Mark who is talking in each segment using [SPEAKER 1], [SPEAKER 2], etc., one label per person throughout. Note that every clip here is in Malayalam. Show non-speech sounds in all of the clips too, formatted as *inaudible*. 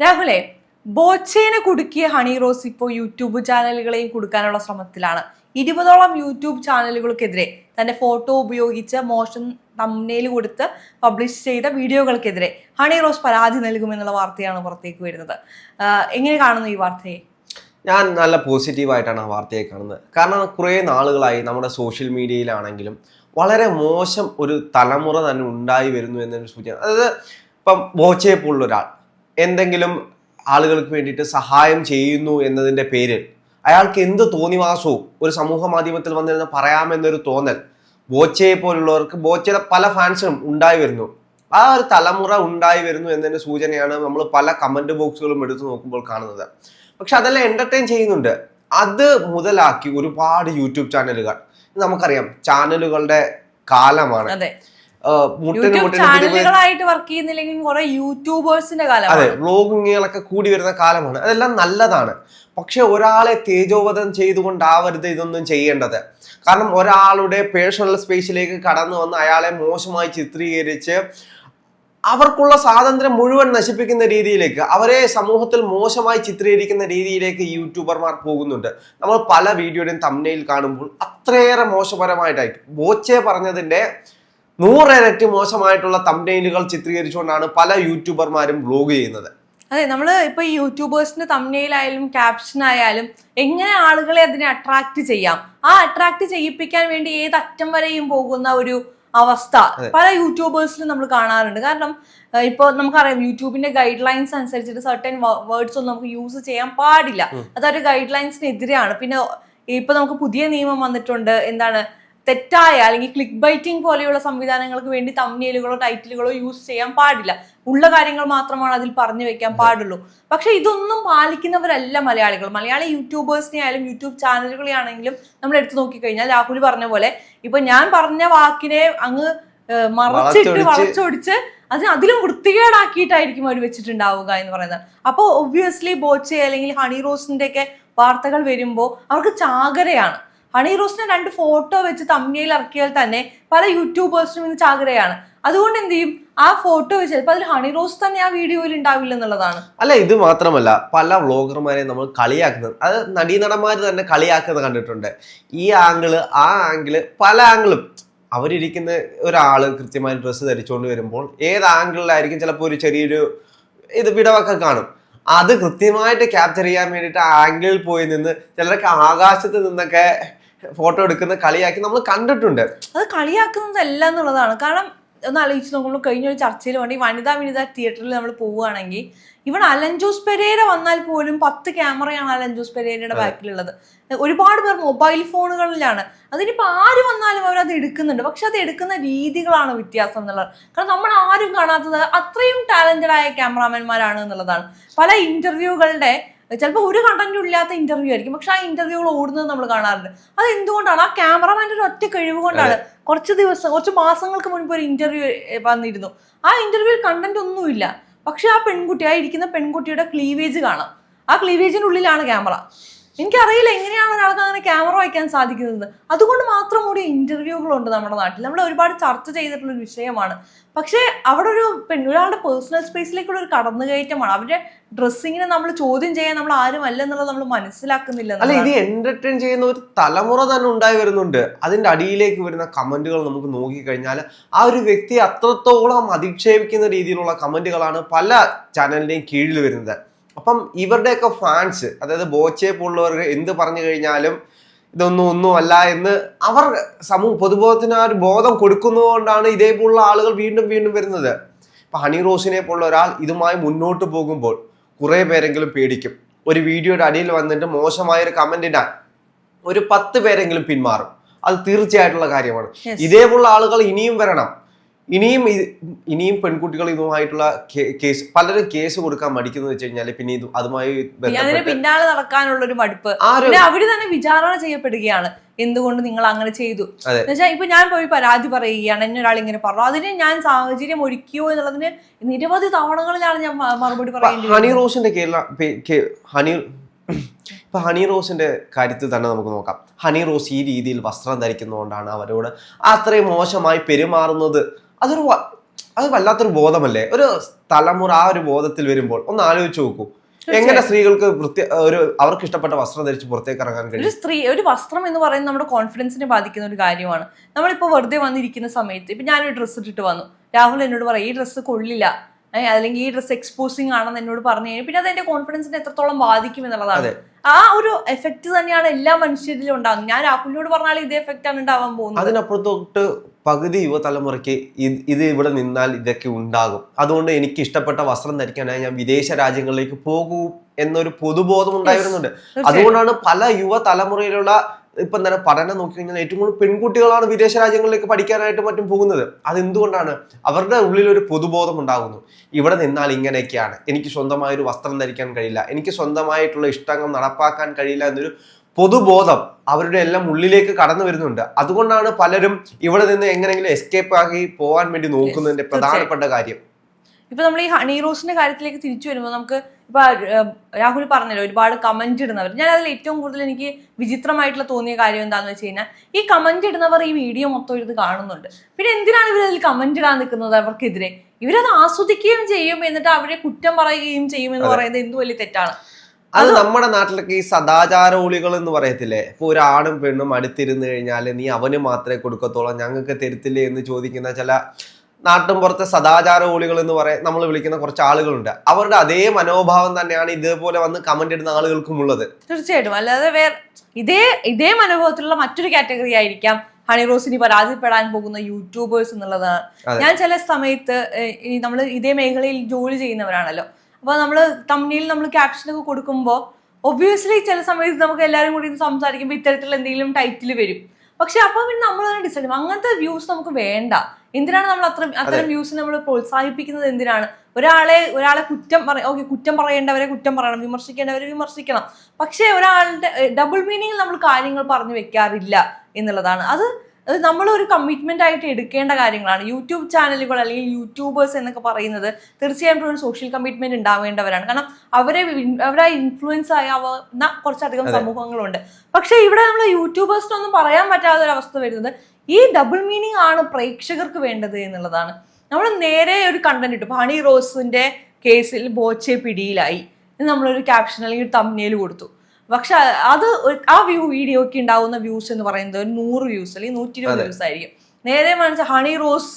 [SPEAKER 1] രാഹുലെ ബോച്ചേനെ കുടുക്കിയ ഹണി റോസ് ഇപ്പോൾ യൂട്യൂബ് ചാനലുകളെയും കൊടുക്കാനുള്ള ശ്രമത്തിലാണ്. ഇരുപതോളം യൂട്യൂബ് ചാനലുകൾക്കെതിരെ തന്റെ ഫോട്ടോ ഉപയോഗിച്ച് മോശം തമ്മനയിൽ കൊടുത്ത് പബ്ലിഷ് ചെയ്ത വീഡിയോകൾക്കെതിരെ ഹണി റോസ് പരാതി നൽകുമെന്നുള്ള വാർത്തയാണ് പുറത്തേക്ക് വരുന്നത്. എങ്ങനെ കാണുന്നു ഈ വാർത്തയെ?
[SPEAKER 2] ഞാൻ നല്ല പോസിറ്റീവായിട്ടാണ് ആ വാർത്തയെ കാണുന്നത്. കാരണം കുറേ നാളുകളായി നമ്മുടെ സോഷ്യൽ മീഡിയയിലാണെങ്കിലും വളരെ മോശം ഒരു തലമുറ തന്നെ ഉണ്ടായി വരുന്നു എന്നൊരു സൂചന. അതായത് ഇപ്പം ബോച്ചയെ പോലുള്ള ഒരാൾ എന്തെങ്കിലും ആളുകൾക്ക് വേണ്ടിയിട്ട് സഹായം ചെയ്യുന്നു എന്നതിന്റെ പേരിൽ അയാൾക്ക് എന്ത് തോന്നിവാസവും ഒരു സമൂഹ മാധ്യമത്തിൽ വന്നിരുന്ന് പറയാമെന്നൊരു തോന്നൽ ബോച്ചയെ പോലുള്ളവർക്ക് ബോച്ചയുടെ പല ഫാൻസും ഉണ്ടായി വരുന്നു. ആ ഒരു തലമുറ ഉണ്ടായി വരുന്നു എന്നതിന്റെ സൂചനയാണ് നമ്മൾ പല കമന്റ് ബോക്സുകളും എടുത്തു നോക്കുമ്പോൾ കാണുന്നത്. പക്ഷെ അതെല്ലാം എന്റർടൈൻ ചെയ്യുന്നുണ്ട്. അത് മുതലാക്കി ഒരുപാട് യൂട്യൂബ് ചാനലുകൾ. നമുക്കറിയാം ചാനലുകളുടെ കാലമാണ്.
[SPEAKER 1] ചാനലുകളായിട്ട് വർക്ക് ചെയ്യുന്നില്ലെങ്കിൽ കുറെ യൂട്യൂബേഴ്സിന്റെ
[SPEAKER 2] അതെ വ്ളോഗിങ്ങുകളൊക്കെ കൂടി വരുന്ന കാലമാണ്. അതെല്ലാം നല്ലതാണ്. പക്ഷെ ഒരാളെ തേജോവധം ചെയ്തുകൊണ്ടാവരുത് ഇതൊന്നും ചെയ്യേണ്ടത്. കാരണം ഒരാളുടെ പേഴ്സണൽ സ്പേസിലേക്ക് കടന്നു വന്ന് അയാളെ മോശമായി ചിത്രീകരിച്ച് അവർക്കുള്ള സ്വാതന്ത്ര്യം മുഴുവൻ നശിപ്പിക്കുന്ന രീതിയിലേക്ക് അവരെ സമൂഹത്തിൽ മോശമായി ചിത്രീകരിക്കുന്ന രീതിയിലേക്ക് യൂട്യൂബർമാർ പോകുന്നുണ്ട്. നമ്മൾ പല വീഡിയോയുടെയും തമ്മനയിൽ കാണുമ്പോൾ അത്രയേറെ മോശപരമായിട്ടായി ബോച്ചെ പറഞ്ഞതിന്റെ നൂറിരട്ടി മോശമായിട്ടുള്ള തമ്മനയിലുകൾ ചിത്രീകരിച്ചുകൊണ്ടാണ് പല യൂട്യൂബർമാരും വ്ലോഗ് ചെയ്യുന്നത്.
[SPEAKER 1] അതെ നമ്മൾ ഇപ്പൊ ഈ യൂട്യൂബേഴ്സിന്റെ തമ്മനയിലായാലും ക്യാപ്ഷൻ ആയാലും എങ്ങനെ ആളുകളെ അതിനെ അട്രാക്ട് ചെയ്യാം? ആ അട്രാക്ട് ചെയ്യിപ്പിക്കാൻ വേണ്ടി ഏത് അറ്റം വരെയും പോകുന്ന ഒരു അവസ്ഥ പല യൂട്യൂബേഴ്സിലും നമ്മൾ കാണാറുണ്ട്. കാരണം ഇപ്പൊ നമുക്കറിയാം യൂട്യൂബിന്റെ ഗൈഡ് ലൈൻസ് അനുസരിച്ചിട്ട് സർട്ടൻ വേർഡ്സ് ഒന്നും നമുക്ക് യൂസ് ചെയ്യാൻ പാടില്ല. അതൊരു ഗൈഡ് ലൈൻസിനെതിരെയാണ് പിന്നെ ഇപ്പൊ നമുക്ക് പുതിയ നിയമം വന്നിട്ടുണ്ട്. എന്താണ് തെറ്റായ അല്ലെങ്കിൽ ക്ലിക്ക് ബൈറ്റിംഗ് പോലെയുള്ള സംവിധാനങ്ങൾക്ക് വേണ്ടി തമ്മിയലുകളോ ടൈറ്റിലുകളോ യൂസ് ചെയ്യാൻ പാടില്ല. ഉള്ള കാര്യങ്ങൾ മാത്രമാണ് അതിൽ പറഞ്ഞു വെക്കാൻ പാടുള്ളൂ. പക്ഷെ ഇതൊന്നും പാലിക്കുന്നവരല്ല മലയാളികൾ. മലയാളി യൂട്യൂബേഴ്സിനെ ആയാലും യൂട്യൂബ് ചാനലുകളെ ആണെങ്കിലും നമ്മൾ എടുത്തു നോക്കിക്കഴിഞ്ഞാൽ രാഹുൽ പറഞ്ഞ പോലെ ഇപ്പൊ ഞാൻ പറഞ്ഞ വാക്കിനെ അങ്ങ് മറച്ചിട്ട്
[SPEAKER 2] വളച്ചൊടിച്ച്
[SPEAKER 1] വളച്ചൊടിച്ച് അതിന് അതിലും വൃത്തികേടാക്കിയിട്ടായിരിക്കും അവർ വെച്ചിട്ടുണ്ടാവുക എന്ന് പറയുന്നത്. അപ്പോൾ ഒബ്വിയസ്ലി ബോച്ചെ അല്ലെങ്കിൽ ഹണി റോസിന്റെ ഒക്കെ വാർത്തകൾ വരുമ്പോൾ അവർക്ക് ചാകരയാണ്. ഹണി റോസിനെ രണ്ട് ഫോട്ടോ വെച്ച് തമ്മിയിൽ ഇറക്കിയാൽ തന്നെ പല യൂട്യൂബേഴ്സിനും ഇന്ന് ചാകരയാണ്. അതുകൊണ്ട് എന്ത് ചെയ്യും? ആ ഫോട്ടോ വെച്ച് ചിലപ്പോൾ അതിൽ ഹണി റോസ് തന്നെ ആ വീഡിയോയിൽ ഉണ്ടാവില്ല എന്നുള്ളതാണ്.
[SPEAKER 2] അല്ല ഇത് മാത്രമല്ല പല വ്ളോഗർമാരെ നമ്മൾ കളിയാക്കുന്നത് അത് നടീനടന്മാർ തന്നെ കളിയാക്കുന്നത് കണ്ടിട്ടുണ്ട്. ഈ ആംഗിൾ ആ ആംഗിൾ പല ആംഗിളും അവരിരിക്കുന്ന ഒരാൾ കൃത്യമായി ഡ്രസ്സ് ധരിച്ചുകൊണ്ട് വരുമ്പോൾ ഏത് ആംഗിളിലായിരിക്കും ചിലപ്പോൾ ഒരു ചെറിയൊരു ഇത് വിടവൊക്കെ കാണും. അത് കൃത്യമായിട്ട് ക്യാപ്ചർ ചെയ്യാൻ വേണ്ടിയിട്ട് ആംഗിളിൽ പോയി നിന്ന് ചിലർക്ക് ആകാശത്ത് നിന്നൊക്കെ ഫോട്ടോ എടുക്കുന്ന കളിയാക്കി നമ്മൾ കണ്ടിട്ടുണ്ട്.
[SPEAKER 1] അത് കളിയാക്കുന്നതല്ല എന്നുള്ളതാണ്. കാരണം ഒന്ന് ആലോചിച്ച് നോക്കുമ്പോൾ കഴിഞ്ഞ ഒരു ചർച്ചയിൽ വേണ്ടി വനിതാ വനിതാ തിയേറ്ററിൽ നമ്മൾ പോവുകയാണെങ്കിൽ ഇവിടെ അലൻജോസ് പെരേര വന്നാൽ പോലും പത്ത് ക്യാമറയാണ് അലൻജോസ് പെരേരയുടെ ബാക്കിലുള്ളത്. ഒരുപാട് പേർ മൊബൈൽ ഫോണുകളിലാണ്. അതിനിപ്പോൾ ആര് വന്നാലും അവരത് എടുക്കുന്നുണ്ട്. പക്ഷെ അത് എടുക്കുന്ന രീതികളാണ് വ്യത്യാസം എന്നുള്ളത്. കാരണം നമ്മൾ ആരും കാണാത്തത് അത്രയും ടാലന്റഡ് ആയ ക്യാമറാമാൻമാരാണ് എന്നുള്ളതാണ്. പല ഇന്റർവ്യൂകളുടെ ചിലപ്പോൾ ഒരു കണ്ടന്റും ഇല്ലാത്ത ഇന്റർവ്യൂ ആയിരിക്കും. പക്ഷെ ആ ഇന്റർവ്യൂകൾ ഓടുന്നത് നമ്മൾ കാണാറുണ്ട്. അത് എന്തുകൊണ്ടാണ് ആ ക്യാമറമാന്റെ ഒരു ഒറ്റ കഴിവ് കൊണ്ടാണ് കുറച്ച് ദിവസം കുറച്ച് മാസങ്ങൾക്ക് മുൻപ് ഒരു ഇന്റർവ്യൂ വന്നിരുന്നു. ആ ഇന്റർവ്യൂവിൽ കണ്ടന്റ് ഒന്നുമില്ല. പക്ഷെ ആ പെൺകുട്ടി ആ ഇരിക്കുന്ന പെൺകുട്ടിയുടെ ക്ലീവേജ് കാണാം. ആ ക്ലീവേജിന്റെ ഉള്ളിലാണ് ക്യാമറ എനിക്കറിയില്ല എങ്ങനെയാണ് ഒരാൾക്ക് അങ്ങനെ ക്യാമറ വയ്ക്കാൻ സാധിക്കുന്നത്. അതുകൊണ്ട് മാത്രം കൂടി ഇന്റർവ്യൂകളുണ്ട് നമ്മുടെ നാട്ടിൽ. നമ്മൾ ഒരുപാട് ചർച്ച ചെയ്തിട്ടുള്ള ഒരു വിഷയമാണ്. പക്ഷേ അവിടെ ഒരു പെൺ ഒരാളുടെ പേഴ്സണൽ സ്പേസിലേക്കുള്ള ഒരു കടന്നുകയറ്റമാണ്. അവരുടെ ഡ്രസ്സിങ്ങിനെ നമ്മൾ ചോദ്യം ചെയ്യാൻ നമ്മൾ ആരും എന്നുള്ളത് നമ്മൾ മനസ്സിലാക്കുന്നില്ല
[SPEAKER 2] അല്ല ഇത്. എന്റർടൈൻ ചെയ്യുന്ന ഒരു തലമുറ തന്നെ ഉണ്ടായി വരുന്നുണ്ട്. അതിന്റെ അടിയിലേക്ക് വരുന്ന കമന്റുകൾ നമുക്ക് നോക്കിക്കഴിഞ്ഞാൽ ആ ഒരു വ്യക്തിയെ അത്രത്തോളം അധിക്ഷേപിക്കുന്ന രീതിയിലുള്ള കമന്റുകളാണ് പല ചാനലിന്റെയും കീഴിൽ വരുന്നത്. അപ്പം ഇവരുടെയൊക്കെ ഫാൻസ് അതായത് ബോച്ചയെ പോലുള്ളവർ എന്ത് പറഞ്ഞു കഴിഞ്ഞാലും ഇതൊന്നും ഒന്നും അല്ല എന്ന് അവർ സമൂഹ പൊതുബോധത്തിന് ആ ഒരു ബോധം കൊടുക്കുന്നതുകൊണ്ടാണ് ഇതേപോലുള്ള ആളുകൾ വീണ്ടും വീണ്ടും വരുന്നത്. ഇപ്പം ഹണി റോസിനെ പോലുള്ള ഒരാൾ ഇതുമായി മുന്നോട്ട് പോകുമ്പോൾ കുറേ പേരെങ്കിലും പേടിക്കും. ഒരു വീഡിയോയുടെ അടിയിൽ വന്നിട്ട് മോശമായ ഒരു കമന്റ് ഇടാൻ ഒരു പത്ത് പേരെങ്കിലും പിന്മാറും. അത് തീർച്ചയായിട്ടുള്ള കാര്യമാണ്. ഇതേപോലുള്ള ആളുകൾ ഇനിയും വരണം. ഇനിയും ഇനിയും പെൺകുട്ടികൾ ഇതുമായിട്ടുള്ള കേസ് പലരും കേസ് കൊടുക്കാൻ മടിക്കുന്നത് വെച്ച് കഴിഞ്ഞാൽ പിന്നെ ഇത് അതുമായി
[SPEAKER 1] പിന്നാലെ നടക്കാനുള്ള ഒരു മടുപ്പ് അവർ തന്നെ വിചാരണ ചെയ്യപ്പെടുകയാണ്. എന്തുകൊണ്ട് നിങ്ങൾ അങ്ങനെ ചെയ്തു. എന്നുവെച്ചാൽ ഇപ്പൊ ഞാൻ പോയി പരാതി പറയുകയാണ്. എന്നെ ഒരാൾ ഇങ്ങനെ പറഞ്ഞു. അതിന് ഞാൻ സാഹചര്യം ഒരുക്കിയോ എന്നുള്ളതിന് നിരവധി തവണകളിലാണ് ഞാൻ മറുപടി പറയുന്നത്
[SPEAKER 2] ഹണി റോസിന്റെ കേരള ഹണി *clears throat* ഇപ്പൊ ഹണി റോസിന്റെ കാര്യത്തിൽ തന്നെ നമുക്ക് നോക്കാം. ഹണി റോസ് ഈ രീതിയിൽ വസ്ത്രം ധരിക്കുന്നതുകൊണ്ടാണ് അവരോട് അത്രയും മോശമായി പെരുമാറുന്നത്. അതൊരു അത് വല്ലാത്തൊരു ബോധമല്ലേ? ഒരു തലമുറ ആ ഒരു ബോധത്തിൽ വരുമ്പോൾ ഒന്ന് ആലോചിച്ച് നോക്കൂ. എങ്ങനെ സ്ത്രീകൾക്ക് ഒരു അവർക്ക് ഇഷ്ടപ്പെട്ട വസ്ത്രം ധരിച്ച് പുറത്തേക്ക് ഇറങ്ങാൻ
[SPEAKER 1] ഒരു
[SPEAKER 2] കഴിയും
[SPEAKER 1] സ്ത്രീ ഒരു വസ്ത്രം എന്ന് പറയുന്നത് നമ്മുടെ കോൺഫിഡൻസിനെ ബാധിക്കുന്ന ഒരു കാര്യമാണ്. നമ്മളിപ്പോൾ വെറുതെ വന്നിരിക്കുന്ന സമയത്ത് ഇപ്പൊ ഞാനൊരു ഡ്രസ്സ് ഇട്ടിട്ട് വന്നു. രാഹുൽ എന്നോട് പറയും ഈ ഡ്രസ്സ് കൊള്ളില്ല. അല്ലെങ്കിൽ ഈ ഡ്രസ് എക്സ്പോസിങ് ആണെന്ന് എന്നോട് പറഞ്ഞു കഴിഞ്ഞാൽ പിന്നെ അത് എന്റെ കോൺഫിഡൻസിനെ എത്രത്തോളം ബാധിക്കും എന്നുള്ളതാണ്. ആ ഒരു എഫക്റ്റ് തന്നെയാണ് എല്ലാ മനുഷ്യരിലും ഉണ്ടാകുന്നത് ഞാൻ രാഹുലിനോട് പറഞ്ഞാൽ ഇതേ എഫക്റ്റ് ആണ് ഉണ്ടാവാൻ പോകുന്നത്.
[SPEAKER 2] അതിനപ്പുറത്തോട്ട് പകുതി യുവതലമുറയ്ക്ക് ഇത് ഇവിടെ നിന്നാൽ ഇതൊക്കെ ഉണ്ടാകും. അതുകൊണ്ട് എനിക്ക് ഇഷ്ടപ്പെട്ട വസ്ത്രം ധരിക്കാനായി ഞാൻ വിദേശ രാജ്യങ്ങളിലേക്ക് പോകൂ എന്നൊരു പൊതുബോധം ഉണ്ടായിരുന്നുണ്ട്. അതുകൊണ്ടാണ് പല യുവതലമുറയിലുള്ള ഇപ്പം തന്നെ പഠനം നോക്കിക്കഴിഞ്ഞാൽ ഏറ്റവും കൂടുതൽ പെൺകുട്ടികളാണ് വിദേശ രാജ്യങ്ങളിലേക്ക് പഠിക്കാനായിട്ട് മറ്റും പോകുന്നത്. അതെന്തുകൊണ്ടാണ്? അവരുടെ ഉള്ളിൽ ഒരു പൊതുബോധം ഉണ്ടാകുന്നു. ഇവിടെ നിന്നാൽ ഇങ്ങനെയൊക്കെയാണ്. എനിക്ക് സ്വന്തമായ ഒരു വസ്ത്രം ധരിക്കാൻ കഴിയില്ല. എനിക്ക് സ്വന്തമായിട്ടുള്ള ഇഷ്ടങ്ങൾ നടപ്പാക്കാൻ കഴിയില്ല എന്നൊരു പൊതുബോധം അവരുടെ എല്ലാം ഉള്ളിലേക്ക് കടന്നു വരുന്നുണ്ട്. അതുകൊണ്ടാണ് പലരും ഇവിടെ നിന്ന് എങ്ങനെയെങ്കിലും എസ്കേപ്പ് ആക്കി പോകാൻ വേണ്ടി നോക്കുന്നതിന്റെ പ്രധാനപ്പെട്ട കാര്യം.
[SPEAKER 1] ഇപ്പൊ നമ്മൾ ഈ ഹണി റോസിന്റെ കാര്യത്തിലേക്ക് തിരിച്ചു വരുമ്പോൾ നമുക്ക് ഇപ്പൊ രാഹുൽ പറഞ്ഞല്ലോ ഒരുപാട് കമന്റ് ഇടുന്നവർ. ഞാൻ അതിൽ ഏറ്റവും കൂടുതൽ എനിക്ക് വിചിത്രമായിട്ടുള്ള തോന്നിയ കാര്യം എന്താണെന്ന് വെച്ച് കഴിഞ്ഞാൽ ഈ കമന്റ് ഇടുന്നവർ ഈ വീഡിയോ മൊത്തം ഇത് കാണുന്നുണ്ട്. പിന്നെ എന്തിനാണ് ഇവർ അതിൽ കമന്റ് ഇടാൻ നിൽക്കുന്നത് അവർക്കെതിരെ? ഇവരത് ആസ്വദിക്കുകയും ചെയ്യും എന്നിട്ട് അവരെ കുറ്റം പറയുകയും ചെയ്യും എന്ന് പറയുന്നത് എന്ത് വലിയ തെറ്റാണ്?
[SPEAKER 2] അത് നമ്മുടെ നാട്ടിലൊക്കെ ഈ സദാചാരോളികൾ എന്ന് പറയത്തില്ലേ? ഇപ്പൊ ഒരാണും പെണ്ണും അടുത്തിരുന്ന് കഴിഞ്ഞാൽ നീ അവന് മാത്രമേ കൊടുക്കത്തുള്ളൂ ഞങ്ങൾക്ക് തരുത്തില്ലേ എന്ന് ചോദിക്കുന്ന ചില നാട്ടും പുറത്തെ സദാചാര ഓളികൾ എന്ന് പറയാൻ നമ്മൾ വിളിക്കുന്ന കുറച്ച് ആളുകളുണ്ട്. അവരുടെ അതേ മനോഭാവം തന്നെയാണ് ഇതേപോലെ വന്ന് കമന്റ് ഇടുന്ന ആളുകൾക്കും ഉള്ളത്.
[SPEAKER 1] തീർച്ചയായിട്ടും. അല്ലാതെ വേറെ ഇതേ ഇതേ മനോഭാവത്തിലുള്ള മറ്റൊരു കാറ്റഗറി ആയിരിക്കാം ഹണി റോസിനി പരാതിപ്പെടാൻ പോകുന്ന യൂട്യൂബേഴ്സ് എന്നുള്ളതാണ് ഞാൻ ചില സമയത്ത് നമ്മൾ ഇതേ മേഖലയിൽ ജോലി ചെയ്യുന്നവരാണല്ലോ. അപ്പൊ നമ്മൾ തമ്മിൽ നമ്മൾ ക്യാപ്ഷനൊക്കെ കൊടുക്കുമ്പോൾ ഒബ്വിയസ്ലി ചില സമയത്ത് നമുക്ക് എല്ലാവരും കൂടി സംസാരിക്കുമ്പോൾ ഇത്തരത്തിലുള്ള എന്തെങ്കിലും ടൈറ്റിൽ വരും. പക്ഷെ അപ്പൊ പിന്നെ നമ്മൾ തന്നെ ഡിസൈഡ് ചെയ്യും. അങ്ങനത്തെ വ്യൂസ് നമുക്ക് വേണ്ട. എന്തിനാണ് നമ്മൾ അത്ര അത്തരം വ്യൂസ് നമ്മൾ പ്രോത്സാഹിപ്പിക്കുന്നത് എന്തിനാണ്? ഒരാളെ ഒരാളെ കുറ്റം പറ ഓക്കെ കുറ്റം പറയേണ്ടവരെ കുറ്റം പറയണം. വിമർശിക്കേണ്ടവരെ വിമർശിക്കണം. പക്ഷേ ഒരാളുടെ ഡബിൾ മീനിങ്ങിൽ നമ്മൾ കാര്യങ്ങൾ പറഞ്ഞു വെക്കാറില്ല എന്നുള്ളതാണ്. അത് അത് നമ്മൾ ഒരു കമ്മിറ്റ്മെന്റ് ആയിട്ട് എടുക്കേണ്ട കാര്യങ്ങളാണ്. യൂട്യൂബ് ചാനലുകൾ അല്ലെങ്കിൽ യൂട്യൂബേഴ്സ് എന്നൊക്കെ പറയുന്നത് തീർച്ചയായിട്ടും ഒരു സോഷ്യൽ കമ്മിറ്റ്മെന്റ് ഉണ്ടാവേണ്ടവരാണ്. കാരണം അവരെ അവരെ ഇൻഫ്ലുവൻസ് ആയാവുന്ന കുറച്ചധികം സമൂഹങ്ങളുണ്ട്. പക്ഷേ ഇവിടെ നമ്മൾ യൂട്യൂബേഴ്സിനൊന്നും പറയാൻ പറ്റാത്ത ഒരു അവസ്ഥ വരുന്നത് ഈ ഡബിൾ മീനിങ് ആണ് പ്രേക്ഷകർക്ക് വേണ്ടത് എന്നുള്ളതാണ്. നമ്മൾ നേരെ ഒരു കണ്ടന്റ് ഇട്ടു. ഹണി റോസിന്റെ കേസിൽ ബോച്ചെ പിടിയിലായി നമ്മളൊരു ക്യാപ്ഷൻ അല്ലെങ്കിൽ തമ്മിയിൽ കൊടുത്തു. പക്ഷെ അത് ആ വ്യൂ വീഡിയോക്ക് ഉണ്ടാവുന്ന വ്യൂസ് എന്ന് പറയുന്നത് ഒരു നൂറ് വ്യൂസ് അല്ലെങ്കിൽ നൂറ്റി ഇരുപത് വ്യൂസ് ആയിരിക്കും. നേരെ മറിച്ച് ഹണി റോസ്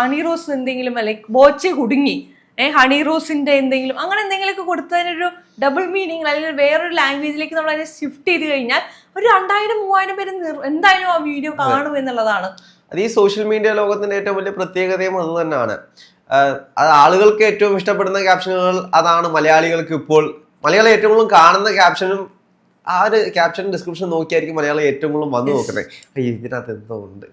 [SPEAKER 1] ഹണി റോസ് എന്തെങ്കിലും ലൈക്ക് ബോച്ചെ കുടുങ്ങി ഏഹ് ഹണി റോസിന്റെ എന്തെങ്കിലും അങ്ങനെ എന്തെങ്കിലുമൊക്കെ കൊടുത്തതിനൊരു ഡബിൾ മീനിങ് അല്ലെങ്കിൽ വേറൊരു ലാംഗ്വേജിലേക്ക് നമ്മൾ അതിനെ ഷിഫ്റ്റ് ചെയ്ത് കഴിഞ്ഞാൽ ഒരു രണ്ടായിരം മൂവായിരം പേര് എന്തായാലും ആ വീഡിയോ കാണും എന്നുള്ളതാണ്.
[SPEAKER 2] അത് ഈ സോഷ്യൽ മീഡിയ ലോകത്തിന്റെ ഏറ്റവും വലിയ പ്രത്യേകതയും അത് തന്നെയാണ്. അത് ആളുകൾക്ക് ഏറ്റവും ഇഷ്ടപ്പെടുന്ന ക്യാപ്ഷനുകൾ അതാണ് മലയാളികൾക്ക് ഇപ്പോൾ മലയാളം ഏറ്റവും കൂടുതൽ കാണുന്ന ക്യാപ്ഷനും ആ ഒരു ക്യാപ്ഷൻ ഡിസ്ക്രിപ്ഷൻ നോക്കിയായിരിക്കും മലയാളം ഏറ്റവും കൂടുതൽ വന്നു നോക്കുന്നത്. ഇതിനകത്ത് എന്തോ ഉണ്ട്.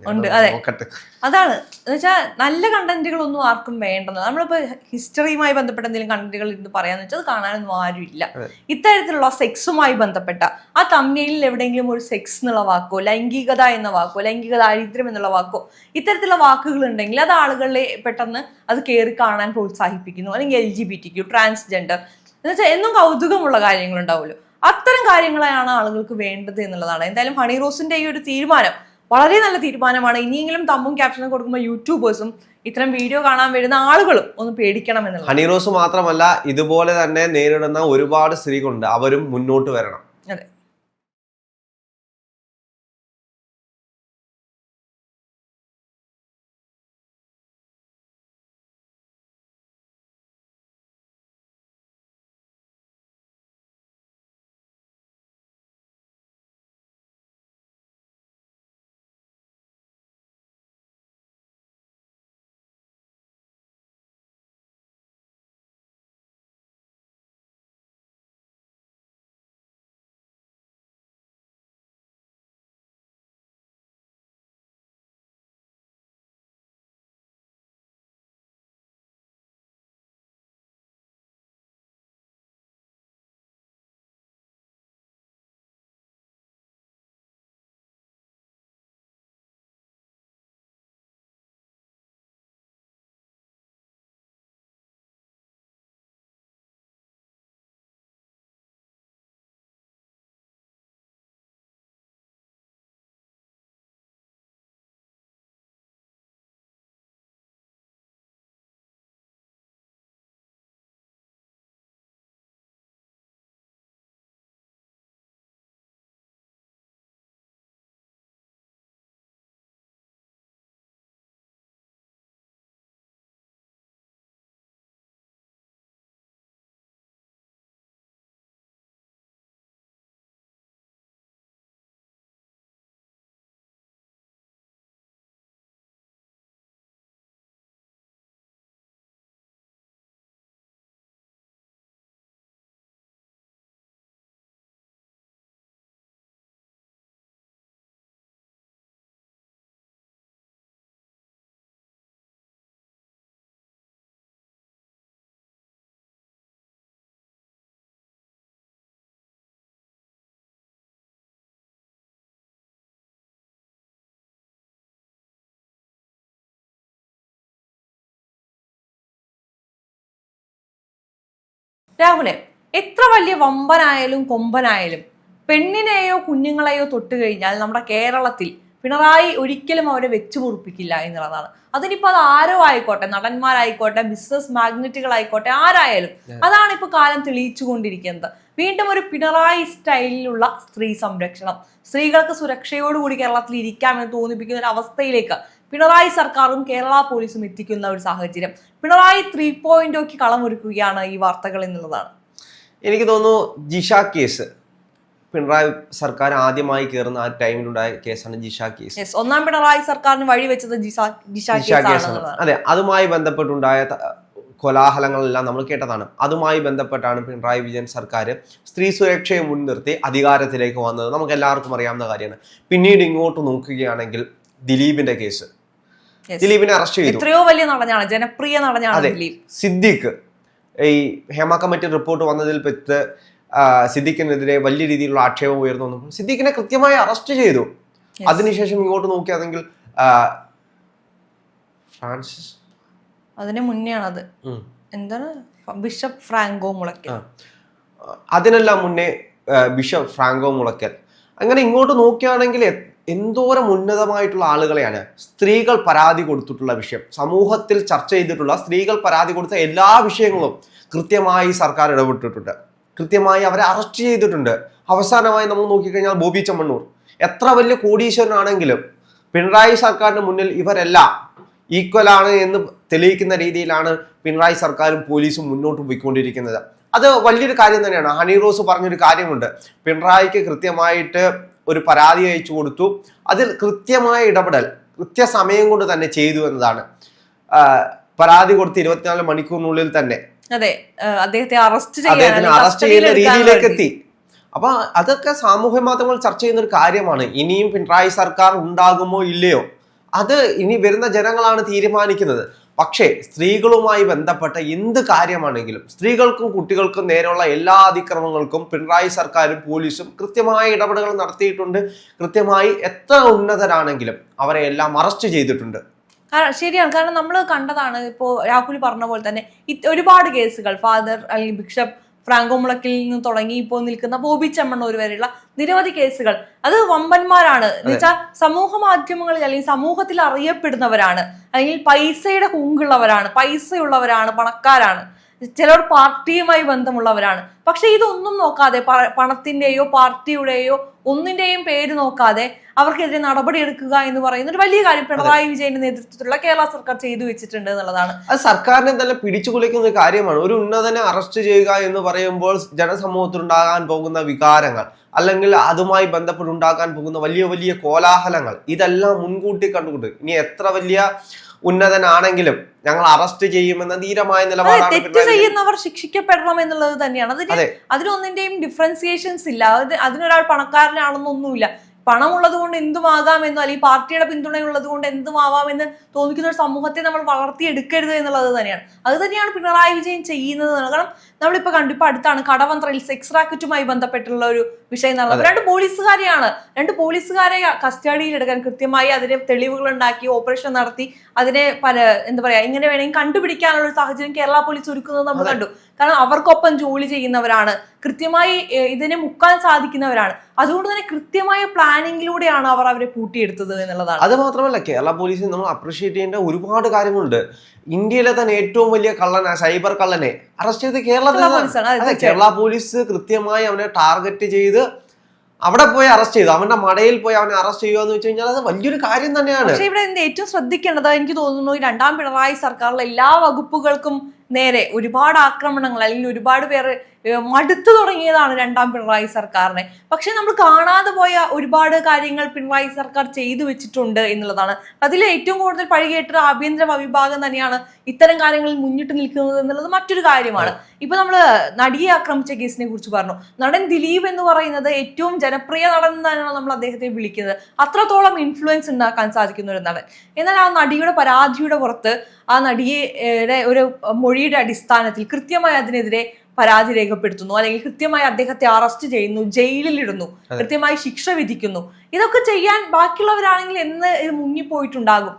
[SPEAKER 2] നോക്കട്ടെ.
[SPEAKER 1] അതാണ്. എന്നുവെച്ചാൽ നല്ല കണ്ടന്റുകൾ ഒന്നും ആർക്കും വേണ്ടെന്ന്. നമ്മളിപ്പോ ഹിസ്റ്ററിയുമായി ബന്ധപ്പെട്ട എന്തെങ്കിലും കണ്ടന്റുകൾ ഇരുന്ന് പറയാന്ന് വെച്ചാൽ അത് കാണാനൊന്നും ആരും ഇല്ല
[SPEAKER 2] അതെ.
[SPEAKER 1] ഇത്തരത്തിലുള്ള സെക്സുമായി ബന്ധപ്പെട്ട ആ തമ്മിലിൽ എവിടെയെങ്കിലും ഒരു സെക്സ് എന്നുള്ള വാക്കോ ലൈംഗികത എന്ന വാക്കോ ലൈംഗിക ദാരിദ്ര്യം എന്നുള്ള വാക്കോ ഇത്തരത്തിലുള്ള വാക്കുകൾ ഉണ്ടെങ്കിൽ അത് ആളുകളെ പെട്ടെന്ന് അത് കയറി കാണാൻ പ്രോത്സാഹിപ്പിക്കുന്നു. അല്ലെങ്കിൽ L G B T Q transgender എന്നുവെച്ചാൽ എന്നും കൗതുകമുള്ള കാര്യങ്ങൾ ഉണ്ടാവുമല്ലോ അത്തരം കാര്യങ്ങളാണ് ആളുകൾക്ക് വേണ്ടത് എന്നുള്ളതാണ്. എന്തായാലും ഹണി റോസിന്റെ ഈ ഒരു തീരുമാനം വളരെ നല്ല തീരുമാനമാണ്. ഇനിയെങ്കിലും തമ്മും ക്യാപ്ഷനും കൊടുക്കുമ്പോൾ യൂട്യൂബേഴ്സും ഇത്തരം വീഡിയോ കാണാൻ വരുന്ന ആളുകളും ഒന്ന് പേടിക്കണം എന്നുള്ളത്
[SPEAKER 2] ഹണി റോസ് മാത്രമല്ല ഇതുപോലെ തന്നെ നേരിടുന്ന ഒരുപാട് സ്ത്രീകളുണ്ട്. അവരും മുന്നോട്ട് വരണം.
[SPEAKER 1] രാഹുലെ എത്ര വലിയ വമ്പനായാലും കൊമ്പനായാലും പെണ്ണിനെയോ കുഞ്ഞുങ്ങളെയോ തൊട്ട് കഴിഞ്ഞാൽ നമ്മുടെ കേരളത്തിൽ പിണറായി ഒരിക്കലും അവരെ വെച്ചു പൊറുപ്പിക്കില്ല എന്നുള്ളതാണ്. അതിനിപ്പോ അത് ആരോ ആയിക്കോട്ടെ നടന്മാരായിക്കോട്ടെ ബിസിനസ് മാഗ്നറ്റുകളായിക്കോട്ടെ ആരായാലും അതാണ് ഇപ്പൊ കാലം തെളിയിച്ചു കൊണ്ടിരിക്കുന്നത് വീണ്ടും ഒരു പിണറായി സ്റ്റൈലിലുള്ള സ്ത്രീ സംരക്ഷണം. സ്ത്രീകൾക്ക് സുരക്ഷയോടുകൂടി കേരളത്തിൽ ഇരിക്കാമെന്ന് തോന്നിപ്പിക്കുന്ന ഒരു അവസ്ഥയിലേക്ക് പിണറായി സർക്കാരും കേരള പോലീസും എത്തിക്കുന്ന ഒരു സാഹചര്യം. പിണറായി ത്രീ പോയിന്റ് ഒക്കെ കളമൊരുക്കുകയാണ് ഈ വാർത്തകൾ എന്നുള്ളതാണ്
[SPEAKER 2] എനിക്ക് തോന്നുന്നു ജിഷ കേസ്. പിണറായി സർക്കാർ ആദ്യമായി കയറുന്ന ആ ടൈമിലുണ്ടായ കേസാണ് ജിഷ കേസ്.
[SPEAKER 1] ഒന്നാം പിണറായി സർക്കാരിന് വഴി വെച്ചത് ജിഷ
[SPEAKER 2] കേസാണ്. അതെ അതുമായി ബന്ധപ്പെട്ടുണ്ടായ കോലാഹലങ്ങളെല്ലാം നമ്മൾ കേട്ടതാണ്. അതുമായി ബന്ധപ്പെട്ടാണ് പിണറായി വിജയൻ സർക്കാർ സ്ത്രീ സുരക്ഷയെ മുൻനിർത്തി അധികാരത്തിലേക്ക് വന്നത്. നമുക്ക് എല്ലാവർക്കും അറിയാവുന്ന കാര്യമാണ്. പിന്നീട് ഇങ്ങോട്ട് നോക്കുകയാണെങ്കിൽ ദിലീപിന്റെ കേസ്. ദിലീപിനെ അറസ്റ്റ് ചെയ്തു.
[SPEAKER 1] എത്രയോ വലിയ നടനാണ് ജനപ്രിയ നടനാണ് ദിലീപ്.
[SPEAKER 2] സിദ്ദിഖ് ഈ ഹേമ കമ്മിറ്റി റിപ്പോർട്ട് വന്നതിൽ പെത്ത് സിദ്ദിഖിനെതിരെ വലിയ രീതിയിലുള്ള ആക്ഷേപം ഉയർന്നു വന്നു. സിദ്ദിഖിനെ കൃത്യമായി അറസ്റ്റ് ചെയ്തു. അതിനുശേഷം ഇങ്ങോട്ട് നോക്കിയാണെങ്കിൽ ഫ്രാൻസിസ്
[SPEAKER 1] അതിന് മുന്നെയാണ് അത് എന്താണ്? ബിഷപ്പ് ഫ്രാങ്കോ മുളയ്ക്കൽ.
[SPEAKER 2] അതിനെല്ലാം മുന്നേ ബിഷപ്പ് ഫ്രാങ്കോ മുളയ്ക്കൽ. അങ്ങനെ ഇങ്ങോട്ട് നോക്കുകയാണെങ്കിൽ എന്തോരം ഉന്നതമായിട്ടുള്ള ആളുകളെയാണ് സ്ത്രീകൾ പരാതി കൊടുത്തിട്ടുള്ള വിഷയം. സമൂഹത്തിൽ ചർച്ച ചെയ്തിട്ടുള്ള സ്ത്രീകൾ പരാതി കൊടുത്ത എല്ലാ വിഷയങ്ങളും കൃത്യമായി സർക്കാർ ഇടപെട്ടിട്ടുണ്ട്. കൃത്യമായി അവരെ അറസ്റ്റ് ചെയ്തിട്ടുണ്ട്. അവസാനമായി നമ്മൾ നോക്കിക്കഴിഞ്ഞാൽ ബോബി ചമ്മണ്ണൂർ. എത്ര വലിയ കോടീശ്വരനാണെങ്കിലും പിണറായി സർക്കാരിന് മുന്നിൽ ഇവരെല്ലാം ഈക്വലാണ് എന്ന് തെളിയിക്കുന്ന രീതിയിലാണ് പിണറായി സർക്കാരും പോലീസും മുന്നോട്ട് പോയിക്കൊണ്ടിരിക്കുന്നത്. അത് വലിയൊരു കാര്യം തന്നെയാണ്. ഹണി റോസ് പറഞ്ഞൊരു കാര്യമുണ്ട്. പിണറായിക്ക് കൃത്യമായിട്ട് ഒരു പരാതി അയച്ചു കൊടുത്തു. അതിൽ കൃത്യമായ ഇടപെടൽ കൃത്യസമയം കൊണ്ട് തന്നെ ചെയ്തു എന്നതാണ്. പരാതി കൊടുത്ത് ഇരുപത്തിനാല് മണിക്കൂറിനുള്ളിൽ തന്നെ.
[SPEAKER 1] അതെ അദ്ദേഹത്തെ അറസ്റ്റ്
[SPEAKER 2] അദ്ദേഹത്തിന് അറസ്റ്റ് ചെയ്യുന്ന രീതിയിലേക്ക് എത്തി. അപ്പൊ അതൊക്കെ സാമൂഹ്യ മാധ്യമങ്ങൾ ചർച്ച ചെയ്യുന്ന ഒരു കാര്യമാണ്. ഇനിയും പിണറായി സർക്കാർ ഉണ്ടാകുമോ ഇല്ലയോ? അത് ഇനി വരുന്ന ജനങ്ങളാണ് തീരുമാനിക്കുന്നത്. പക്ഷേ സ്ത്രീകളുമായി ബന്ധപ്പെട്ട എന്ത് കാര്യമാണെങ്കിലും സ്ത്രീകൾക്കും കുട്ടികൾക്കും നേരെയുള്ള എല്ലാ അതിക്രമങ്ങൾക്കും പിണറായി സർക്കാരും പോലീസും കൃത്യമായ ഇടപെടലുകൾ നടത്തിയിട്ടുണ്ട്. കൃത്യമായി എത്ര ഉന്നതരാണെങ്കിലും അവരെ എല്ലാം അറസ്റ്റ് ചെയ്തിട്ടുണ്ട്.
[SPEAKER 1] ശരിയാണ്. കാരണം നമ്മൾ കണ്ടതാണ്. ഇപ്പോൾ രാഹുൽ പറഞ്ഞ പോലെ തന്നെ ഒരുപാട് കേസുകൾ ഫാദർ അല്ലെങ്കിൽ ബിഷപ്പ് ഫ്രാങ്കോ മുളക്കിൽ നിന്ന് തുടങ്ങി ഇപ്പോൾ നിൽക്കുന്ന ബോബി ചെമ്മണ്ണൂർ വരെയുള്ള നിരവധി കേസുകൾ. അത് വമ്പന്മാരാണ്. എന്ന് വെച്ചാൽ സമൂഹ മാധ്യമങ്ങളിൽ അല്ലെങ്കിൽ സമൂഹത്തിൽ അറിയപ്പെടുന്നവരാണ്. അല്ലെങ്കിൽ പൈസയുടെ കുങ്കുള്ളവരാണ് പൈസയുള്ളവരാണ് പണക്കാരാണ്. ചിലർ പാർട്ടിയുമായി ബന്ധമുള്ളവരാണ്. പക്ഷെ ഇതൊന്നും നോക്കാതെ പണത്തിന്റെയോ പാർട്ടിയുടെയോ ഒന്നിന്റെയും പേര് നോക്കാതെ അവർക്കെതിരെ നടപടി എടുക്കുക എന്ന് പറയുന്ന ഒരു വലിയ കാര്യം പിണറായി വിജയന്റെ നേതൃത്വത്തിലുള്ള കേരള സർക്കാർ ചെയ്തു വെച്ചിട്ടുണ്ട് എന്നുള്ളതാണ്.
[SPEAKER 2] അത് സർക്കാരിനെ തന്നെ പിടിച്ചു കുലയ്ക്കുന്ന ഒരു കാര്യമാണ്. ഒരു ഉന്നതനെ അറസ്റ്റ് ചെയ്യുക എന്ന് പറയുമ്പോൾ ജനസമൂഹത്തിൽ ഉണ്ടാകാൻ പോകുന്ന വികാരങ്ങൾ അല്ലെങ്കിൽ അതുമായി ബന്ധപ്പെട്ടുണ്ടാകാൻ പോകുന്ന വലിയ വലിയ കോലാഹലങ്ങൾ ഇതെല്ലാം മുൻകൂട്ടി കണ്ടുകൊണ്ട് ഇനി എത്ര വലിയ ഉന്നതനാണെങ്കിലും ഞങ്ങൾ അറസ്റ്റ് ചെയ്യുമെന്ന ധീരമായ
[SPEAKER 1] നിലപാട്
[SPEAKER 2] നിലപാടാണ്
[SPEAKER 1] തെറ്റ് ചെയ്യുന്നവർ ശിക്ഷിക്കപ്പെടണം എന്നുള്ളത് തന്നെയാണ്. അതിന്
[SPEAKER 2] അതെ.
[SPEAKER 1] അതിനൊന്നിന്റെയും ഡിഫറൻസിയേഷൻസ് ഇല്ല. അത് അതിനൊരാൾ പണക്കാരനാണെന്നൊന്നുമില്ല. പണമുള്ളത് കൊണ്ട് എന്തുമാകാം എന്നോ അല്ലെങ്കിൽ പാർട്ടിയുടെ പിന്തുണയുള്ളത് കൊണ്ട് എന്തുമാവാമെന്ന് തോന്നിക്കുന്ന ഒരു സമൂഹത്തെ നമ്മൾ വളർത്തിയെടുക്കരുത് എന്നുള്ളത് തന്നെയാണ്. അത് തന്നെയാണ് പിണറായി വിജയൻ ചെയ്യുന്നത് കാരണം നമ്മളിപ്പോ കണ്ടു ഇപ്പൊ അടുത്താണ് കടവന്ത്രയിൽ സെക്സ് റാക്കറ്റുമായി ബന്ധപ്പെട്ടുള്ള ഒരു വിഷയം നടന്നത് രണ്ട് പോലീസുകാരെയാണ്. രണ്ട് പോലീസുകാരെ കസ്റ്റഡിയിൽ എടുക്കാൻ കൃത്യമായി അതിന് തെളിവുകൾ ഉണ്ടാക്കി ഓപ്പറേഷൻ നടത്തി അതിനെ പല എന്താ പറയാ ഇങ്ങനെ വേണമെങ്കിൽ കണ്ടുപിടിക്കാനുള്ള ഒരു സാഹചര്യം കേരള പോലീസ് ഒരുക്കുന്നത് നമ്മൾ കണ്ടു. കാരണം അവർക്കൊപ്പം ജോലി ചെയ്യുന്നവരാണ്. കൃത്യമായി ഇതിനെ മുക്കാൻ സാധിക്കുന്നവരാണ്. അതുകൊണ്ട് തന്നെ കൃത്യമായ പ്ലാനിങ്ങിലൂടെയാണ് അവർ അവരെ കൂട്ടിയെടുത്തത് എന്നുള്ളതാണ്.
[SPEAKER 2] അത് മാത്രമല്ല കേരള പോലീസിന് നമ്മൾ അപ്രീഷിയേറ്റ് ചെയ്യേണ്ട ഒരുപാട് കാര്യങ്ങളുണ്ട്. ഇന്ത്യയിലെ തന്നെ ഏറ്റവും വലിയ കള്ളന സൈബർ കള്ളനെ അറസ്റ്റ് ചെയ്ത് കേരളത്തിൽ
[SPEAKER 1] കേരള
[SPEAKER 2] പോലീസ് കൃത്യമായി അവനെ ടാർഗറ്റ് ചെയ്ത് അവിടെ പോയി അറസ്റ്റ് ചെയ്തു. അവന്റെ മടയിൽ പോയി അവനെ അറസ്റ്റ് ചെയ്യുക എന്ന് വെച്ച് കഴിഞ്ഞാൽ അത് വലിയൊരു കാര്യം തന്നെയാണ്.
[SPEAKER 1] പക്ഷെ ഇവിടെ എന്ത് ഏറ്റവും ശ്രദ്ധിക്കേണ്ടത്? എനിക്ക് തോന്നുന്നു ഈ രണ്ടാം പിണറായി സർക്കാരിലെ എല്ലാ വകുപ്പുകൾക്കും നേരെ ഒരുപാട് ആക്രമണങ്ങൾ അല്ലെങ്കിൽ ഒരുപാട് പേര് മടുത്തു തുടങ്ങിയതാണ് രണ്ടാം പിണറായി സർക്കാരിനെ. പക്ഷെ നമ്മൾ കാണാതെ പോയ ഒരുപാട് കാര്യങ്ങൾ പിണറായി സർക്കാർ ചെയ്തു വെച്ചിട്ടുണ്ട് എന്നുള്ളതാണ്. അതിൽ ഏറ്റവും കൂടുതൽ പഴികേട്ട ആഭ്യന്തര വിഭാഗം തന്നെയാണ് ഇത്തരം കാര്യങ്ങളിൽ മുന്നിട്ട് നിൽക്കുന്നത് എന്നുള്ളത് മറ്റൊരു കാര്യമാണ്. ഇപ്പൊ നമ്മൾ നടിയെ ആക്രമിച്ച കേസിനെ കുറിച്ച് പറഞ്ഞു. നടൻ ദിലീപ് എന്ന് പറയുന്നത് ഏറ്റവും ജനപ്രിയ നടൻ തന്നെയാണ് നമ്മൾ അദ്ദേഹത്തെ വിളിക്കുന്നത്. അത്രത്തോളം ഇൻഫ്ലുവൻസ് ഉണ്ടാക്കാൻ സാധിക്കുന്ന ഒരു നടൻ. എന്നാൽ ആ നടിയുടെ പരാതിയുടെ പുറത്ത് ആ നടിയുടെ ഒരു മൊഴിയുടെ അടിസ്ഥാനത്തിൽ കൃത്യമായി അതിനെതിരെ പരാതി രേഖപ്പെടുത്തുന്നു. അല്ലെങ്കിൽ കൃത്യമായി അദ്ദേഹത്തെ അറസ്റ്റ് ചെയ്യുന്നു ജയിലിൽ ഇടുന്നു കൃത്യമായി ശിക്ഷ വിധിക്കുന്നു. ഇതൊക്കെ ചെയ്യാൻ ബാക്കിയുള്ളവരാണെങ്കിൽ എന്ന് ഇത് മുങ്ങിപ്പോയിട്ടുണ്ടാകും.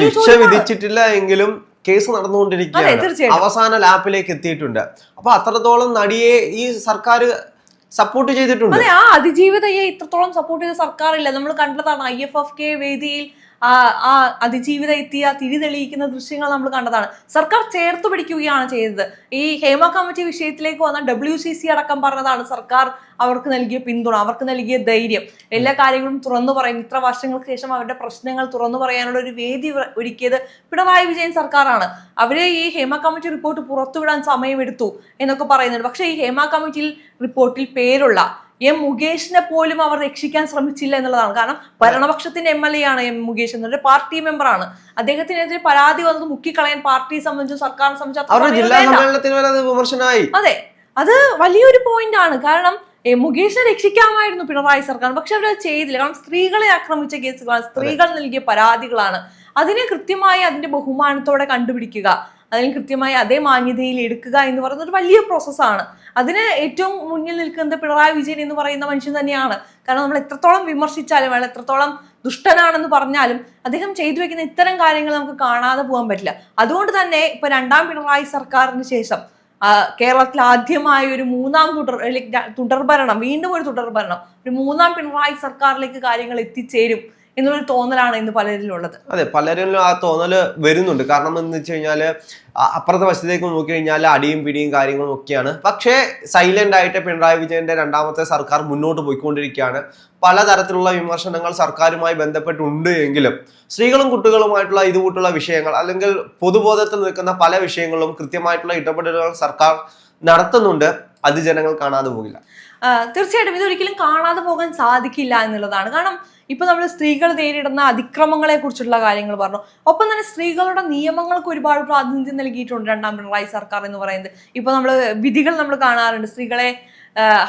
[SPEAKER 2] ശിക്ഷ
[SPEAKER 1] ചോദ്യമാണ്.
[SPEAKER 2] വിധിച്ചിട്ടില്ല എങ്കിലും കേസ് നടന്നുകൊണ്ടിരിക്കുകയാണ്. അവസാന ലാപ്പിലേക്ക് എത്തിയിട്ടുണ്ട്. അപ്പൊ അത്രത്തോളം നടിയെ ഈ സർക്കാർ സപ്പോർട്ട് ചെയ്തിട്ടുണ്ട്.
[SPEAKER 1] അതെ ആ അതിജീവിതയെ ഇത്രത്തോളം സപ്പോർട്ട് ചെയ്ത സർക്കാർ ഇല്ല നമ്മൾ കണ്ടതാണ് ഐ എഫ് എഫ് കെ വേദിയിൽ ആ അതിജീവിത എത്തിയ തിരി തെളിയിക്കുന്ന ദൃശ്യങ്ങൾ നമ്മൾ കണ്ടതാണ്. സർക്കാർ ചേർത്ത് പിടിക്കുകയാണ് ചെയ്തത്. ഈ ഹേമ കമ്മിറ്റി വിഷയത്തിലേക്ക് വന്ന ഡബ്ല്യു സി സി അടക്കം പറഞ്ഞതാണ് സർക്കാർ അവർക്ക് നൽകിയ പിന്തുണ അവർക്ക് നൽകിയ ധൈര്യം. എല്ലാ കാര്യങ്ങളും തുറന്നു പറയും. ഇത്ര വർഷങ്ങൾക്ക് ശേഷം അവരുടെ പ്രശ്നങ്ങൾ തുറന്നു പറയാനുള്ള ഒരു വേദി ഒരുക്കിയത് പിണറായി വിജയൻ സർക്കാരാണ്. അവരെ ഈ ഹേമ കമ്മിറ്റി റിപ്പോർട്ട് പുറത്തുവിടാൻ സമയമെടുത്തു എന്നൊക്കെ പറയുന്നുണ്ട്. പക്ഷേ ഈ ഹേമ കമ്മിറ്റിയിൽ റിപ്പോർട്ടിൽ പേരുള്ള എം മുകേഷിനെ പോലും അവർ രക്ഷിക്കാൻ ശ്രമിച്ചില്ല എന്നുള്ളതാണ്. കാരണം ഭരണപക്ഷത്തിന്റെ എം എൽ എ ആണ് എം മുകേഷ് എന്നൊരു പാർട്ടി മെമ്പറാണ് അദ്ദേഹത്തിനെതിരെ പരാതി വന്നത് മുക്കിക്കളയാൻ പാർട്ടിയെ സംബന്ധിച്ചും സർക്കാരിനെ സംബന്ധിച്ചും
[SPEAKER 2] അത്
[SPEAKER 1] അതെ. വലിയൊരു പോയിന്റ് ആണ്. കാരണം എം മുകേഷിനെ രക്ഷിക്കാമായിരുന്നു പിണറായി സർക്കാർ. പക്ഷെ അവരത് ചെയ്തില്ല. കാരണം സ്ത്രീകളെ ആക്രമിച്ച കേസുകളാണ്. സ്ത്രീകൾ നൽകിയ പരാതികളാണ്. അതിനെ കൃത്യമായി അതിന്റെ ബഹുമാനത്തോടെ കണ്ടുപിടിക്കുക. അതിന് കൃത്യമായി അതേ മാന്യതയിൽ എടുക്കുക എന്ന് പറയുന്ന ഒരു വലിയ പ്രോസസ്സാണ് അതിന് ഏറ്റവും മുന്നിൽ നിൽക്കുന്നത് പിണറായി വിജയൻ എന്ന് പറയുന്ന മനുഷ്യൻ തന്നെയാണ്. കാരണം നമ്മൾ എത്രത്തോളം വിമർശിച്ചാലും അയാൾ എത്രത്തോളം ദുഷ്ടനാണെന്ന് പറഞ്ഞാലും അദ്ദേഹം ചെയ്തു വെക്കുന്ന ഇത്തരം കാര്യങ്ങൾ നമുക്ക് കാണാതെ പോകാൻ പറ്റില്ല. അതുകൊണ്ട് തന്നെ ഇപ്പൊ രണ്ടാം പിണറായി സർക്കാരിന് ശേഷം കേരളത്തിൽ ആദ്യമായ ഒരു മൂന്നാം തുടർ തുടർഭരണം വീണ്ടും ഒരു തുടർഭരണം ഒരു മൂന്നാം പിണറായി സർക്കാരിലേക്ക് കാര്യങ്ങൾ എത്തിച്ചേരും. എന്നുള്ളൊരു തോന്നലാണ് ഇന്ന് പലരിലും ഉള്ളത്
[SPEAKER 2] അതെ പലരിലും ആ തോന്നൽ വരുന്നുണ്ട്. കാരണം എന്ന് വെച്ച് കഴിഞ്ഞാൽ അപ്പുറത്തെ വശത്തേക്ക് നോക്കി കഴിഞ്ഞാൽ അടിയും പിടിയും കാര്യങ്ങളും ഒക്കെയാണ്. പക്ഷേ സൈലന്റ് ആയിട്ട് പിണറായി വിജയന്റെ രണ്ടാമത്തെ സർക്കാർ മുന്നോട്ട് പോയിക്കൊണ്ടിരിക്കുകയാണ്. പലതരത്തിലുള്ള വിമർശനങ്ങൾ സർക്കാരുമായി ബന്ധപ്പെട്ടുണ്ട് എങ്കിലും സ്ത്രീകളും കുട്ടികളുമായിട്ടുള്ള ഇതുകൂട്ടുള്ള വിഷയങ്ങൾ അല്ലെങ്കിൽ പൊതുബോധത്തിൽ നിൽക്കുന്ന പല വിഷയങ്ങളും കൃത്യമായിട്ടുള്ള ഇടപെടലുകൾ സർക്കാർ നടത്തുന്നുണ്ട്. അത് ജനങ്ങൾ കാണാതെ പോകില്ല.
[SPEAKER 1] തീർച്ചയായിട്ടും ഇതൊരിക്കലും കാണാതെ പോകാൻ സാധിക്കില്ല എന്നുള്ളതാണ്. കാരണം ഇപ്പൊ നമ്മൾ സ്ത്രീകൾ നേരിടുന്ന അതിക്രമങ്ങളെ കുറിച്ചുള്ള കാര്യങ്ങൾ പറഞ്ഞു. ഒപ്പം തന്നെ സ്ത്രീകളുടെ നിയമങ്ങൾക്ക് ഒരുപാട് പ്രാതിനിധ്യം നൽകിയിട്ടുണ്ട് രണ്ടാം പിണറായി സർക്കാർ എന്ന് പറയുന്നത്. ഇപ്പൊ നമ്മൾ വിധികൾ നമ്മൾ കാണാറുണ്ട്. സ്ത്രീകളെ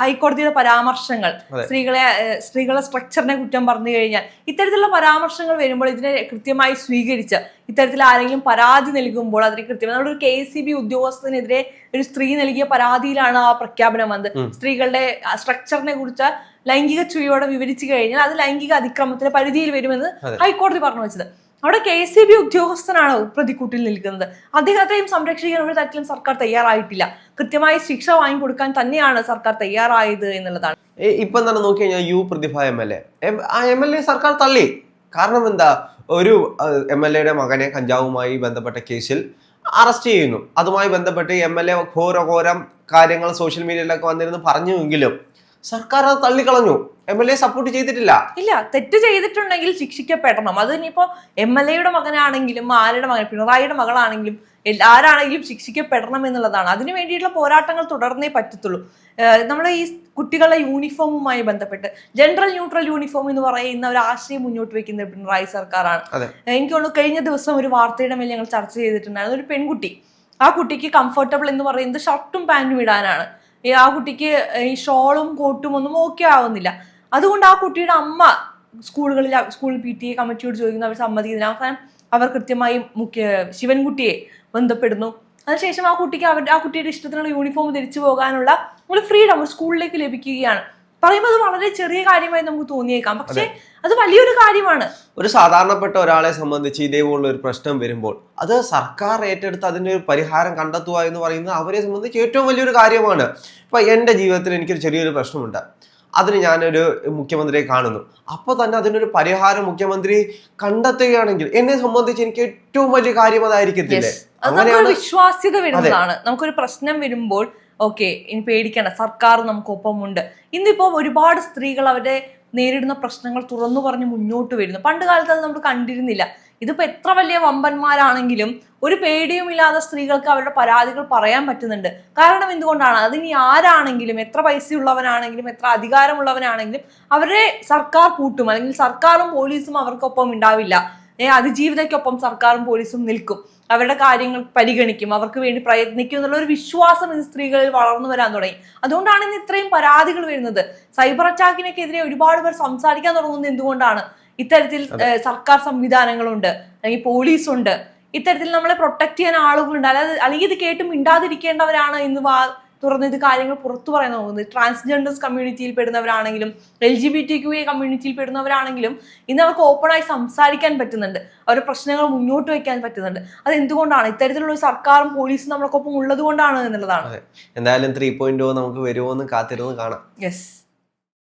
[SPEAKER 1] ഹൈക്കോടതിയുടെ പരാമർശങ്ങൾ സ്ത്രീകളെ സ്ത്രീകളുടെ സ്ത്രീകളെ സ്ട്രക്ചറിനെ കുറ്റം പറഞ്ഞു കഴിഞ്ഞാൽ ഇത്തരത്തിലുള്ള പരാമർശങ്ങൾ വരുമ്പോൾ ഇതിനെ കൃത്യമായി സ്വീകരിച്ച് ഇത്തരത്തിൽ ആരെങ്കിലും പരാതി നൽകുമ്പോൾ അതിന് കൃത്യമായി നമ്മുടെ ഒരു കെ സി ബി ഉദ്യോഗസ്ഥനെതിരെ ഒരു സ്ത്രീ നൽകിയ പരാതിയിലാണ് ആ പ്രഖ്യാപനം വന്നത്. സ്ത്രീകളുടെ സ്ട്രക്ചറിനെ കുറിച്ച് ലൈംഗിക ചുവയോടെ വിവരിച്ചു കഴിഞ്ഞാൽ അത് ലൈംഗിക അതിക്രമത്തിന്റെ പരിധിയിൽ വരുമെന്ന് ഹൈക്കോടതി പറഞ്ഞു വെച്ചത്. അവിടെ കെ എസ് സി ബി ഉദ്യോഗസ്ഥനാണ് പ്രതിക്കൂട്ടിൽ നിൽക്കുന്നത്. അദ്ദേഹത്തെയും സംരക്ഷിക്കാൻ ഒരു തരത്തിലും സർക്കാർ തയ്യാറായിട്ടില്ല. കൃത്യമായി ശിക്ഷ വാങ്ങിക്കൊടുക്കാൻ തന്നെയാണ് സർക്കാർ തയ്യാറായത് എന്നുള്ളതാണ്.
[SPEAKER 2] ഇപ്പൊ തന്നെ നോക്കി കഴിഞ്ഞാൽ U Prathibha M L A. ആ എം എൽ എ സർക്കാർ തള്ളി. കാരണം എന്താ? ഒരു എം എൽ എയുടെ മകനെ കഞ്ചാവുമായി ബന്ധപ്പെട്ട കേസിൽ അറസ്റ്റ് ചെയ്യുന്നു. അതുമായി ബന്ധപ്പെട്ട് എം എൽ എ ഘോരഘോരം കാര്യങ്ങൾ സോഷ്യൽ മീഡിയയിലൊക്കെ വന്നിരുന്നു പറഞ്ഞുവെങ്കിലും സർക്കാർ അത് തള്ളിക്കളഞ്ഞു. എം എൽ എ സപ്പോർട്ട് ചെയ്തിട്ടില്ല.
[SPEAKER 1] ഇല്ല തെറ്റ് ചെയ്തിട്ടുണ്ടെങ്കിൽ ശിക്ഷിക്കപ്പെടണം. അത് ഇനിയിപ്പോ എം എൽ എയുടെ മകനാണെങ്കിലും ആരുടെ മകൻ പിണറായിയുടെ മകളാണെങ്കിലും ആരാണെങ്കിലും ശിക്ഷിക്കപ്പെടണം എന്നുള്ളതാണ്. അതിനു വേണ്ടിയിട്ടുള്ള പോരാട്ടങ്ങൾ തുടർന്നേ പറ്റത്തുള്ളൂ. നമ്മൾ ഈ കുട്ടികളുടെ യൂണിഫോമുമായി ബന്ധപ്പെട്ട് ജനറൽ ന്യൂട്രൽ യൂണിഫോം എന്ന് പറയുന്ന ഒരു ആശയം മുന്നോട്ട് വെക്കുന്ന പിണറായി സർക്കാരാണ്. എനിക്ക് തോന്നുന്നു കഴിഞ്ഞ ദിവസം ഒരു വാർത്തയുടെ മേൽ ഞങ്ങൾ ചർച്ച ചെയ്തിട്ടുണ്ടായിരുന്നു. ഒരു പെൺകുട്ടി ആ കുട്ടിക്ക് കംഫർട്ടബിൾ എന്ന് പറയുന്നത് ഷർട്ടും പാന്റും ഇടാനാണ്. ഈ ആ കുട്ടിക്ക് ഈ ഷോളും കോട്ടും ഒന്നും ഓക്കെ ആവുന്നില്ല. അതുകൊണ്ട് ആ കുട്ടിയുടെ അമ്മ സ്കൂളുകളിൽ സ്കൂൾ പി ടി എ കമ്മിറ്റിയോട് ചോദിക്കുന്നു അവർ സമ്മതിക്കുന്നില്ല. അവസാനം അവർ കൃത്യമായി മുഖ്യ ശിവൻകുട്ടിയെ ബന്ധപ്പെടുന്നു. അതിനുശേഷം ആ കുട്ടിക്ക് അവരുടെ ആ കുട്ടിയുടെ ഇഷ്ടത്തിനുള്ള യൂണിഫോം ധരിച്ചു പോകാനുള്ള ഒരു ഫ്രീഡം ഒരു സ്കൂളിലേക്ക് ലഭിക്കുകയാണ്. പറയുമ്പോൾ അത് വളരെ ചെറിയ കാര്യമായി നമുക്ക് തോന്നിയേക്കാം. പക്ഷേ അത് വലിയൊരു കാര്യമാണ്.
[SPEAKER 2] ഒരു സാധാരണപ്പെട്ട ഒരാളെ സംബന്ധിച്ച് ഇതേപോലുള്ള ഒരു പ്രശ്നം വരുമ്പോൾ അത് സർക്കാർ ഏറ്റെടുത്ത് അതിന്റെ ഒരു പരിഹാരം കണ്ടെത്തുക എന്ന് പറയുന്നത് അവരെ സംബന്ധിച്ച് ഏറ്റവും വലിയൊരു കാര്യമാണ്. ഇപ്പൊ എന്റെ ജീവിതത്തിൽ എനിക്കൊരു ചെറിയൊരു പ്രശ്നമുണ്ട്. അതിന് ഞാനൊരു മുഖ്യമന്ത്രിയെ കാണുന്നു. അപ്പോൾ തന്നെ അതിനൊരു പരിഹാരം മുഖ്യമന്ത്രി കണ്ടെത്തുകയാണെങ്കിൽ എന്നെ സംബന്ധിച്ച് എനിക്ക് ഏറ്റവും വലിയ കാര്യം അതായിരിക്കത്തില്ലേ.
[SPEAKER 1] വിശ്വാസ്യത വരുന്നതാണ്. നമുക്കൊരു പ്രശ്നം വരുമ്പോൾ ഓക്കെ ഇനി പേടിക്കണ്ട സർക്കാർ നമുക്കൊപ്പമുണ്ട്. ഇന്നിപ്പോ ഒരുപാട് സ്ത്രീകൾ അവരുടെ നേരിടുന്ന പ്രശ്നങ്ങൾ തുറന്നു പറഞ്ഞ് മുന്നോട്ട് വരുന്നു. പണ്ട് കാലത്ത് അത് നമ്മൾ കണ്ടിരുന്നില്ല. ഇതിപ്പോൾ എത്ര വലിയ വമ്പന്മാരാണെങ്കിലും ഒരു പേടിയുമില്ലാതെ സ്ത്രീകൾക്ക് അവരുടെ പരാതികൾ പറയാൻ പറ്റുന്നുണ്ട്. കാരണം എന്തുകൊണ്ടാണ്? അതിനി ആരാണെങ്കിലും എത്ര പൈസയുള്ളവനാണെങ്കിലും എത്ര അധികാരമുള്ളവനാണെങ്കിലും അവരെ സർക്കാർ പൂട്ടും അല്ലെങ്കിൽ സർക്കാരും പോലീസും അവർക്കൊപ്പം ഉണ്ടാവില്ല. അതിജീവിതയ്ക്കൊപ്പം സർക്കാരും പോലീസും നിൽക്കും. അവരുടെ കാര്യങ്ങൾ പരിഗണിക്കും അവർക്ക് വേണ്ടി പ്രയത്നിക്കും എന്നുള്ള ഒരു വിശ്വാസം ഇന്ന് സ്ത്രീകളിൽ വളർന്നു വരാൻ തുടങ്ങി. അതുകൊണ്ടാണ് ഇന്ന് ഇത്രയും പരാതികൾ വരുന്നത്. സൈബർ അറ്റാക്കിനൊക്കെതിരെ ഒരുപാട് പേർ സംസാരിക്കാൻ തുടങ്ങുന്നത് എന്തുകൊണ്ടാണ്? ഇത്തരത്തിൽ സർക്കാർ സംവിധാനങ്ങളുണ്ട് അല്ലെങ്കിൽ പോലീസ് ഉണ്ട് ഇത്തരത്തിൽ നമ്മളെ പ്രൊട്ടക്ട് ചെയ്യാൻ ആളുകളുണ്ട്. അല്ലാതെ അല്ലെങ്കിൽ ഇത് കേട്ട് മിണ്ടാതിരിക്കേണ്ടവരാണ് ഇന്ന് വാ തുറന്ന് ഇത് കാര്യങ്ങൾ പുറത്തു പറയാൻ നോക്കുന്നത് ട്രാൻസ്ജെൻഡേഴ്സ് കമ്മ്യൂണിറ്റിയിൽ പെടുന്നവരാണെങ്കിലും L G B T Q A കമ്മ്യൂണിറ്റിയിൽ പെടുന്നവരാണെങ്കിലും ഇന്ന് അവർക്ക് ഓപ്പണായി സംസാരിക്കാൻ പറ്റുന്നുണ്ട്. അവരുടെ പ്രശ്നങ്ങൾ മുന്നോട്ട് വയ്ക്കാൻ പറ്റുന്നുണ്ട്. അത് എന്തുകൊണ്ടാണ്? ഇത്തരത്തിലുള്ള സർക്കാരും പോലീസും നമ്മളൊപ്പം ഉള്ളത് കൊണ്ടാണ് എന്നുള്ളതാണ്
[SPEAKER 2] എന്തായാലും ത്രീ പോയിന്റ് നമുക്ക് വരുമോ എന്ന് കാത്തിരുന്ന് കാണാം.
[SPEAKER 1] യെസ്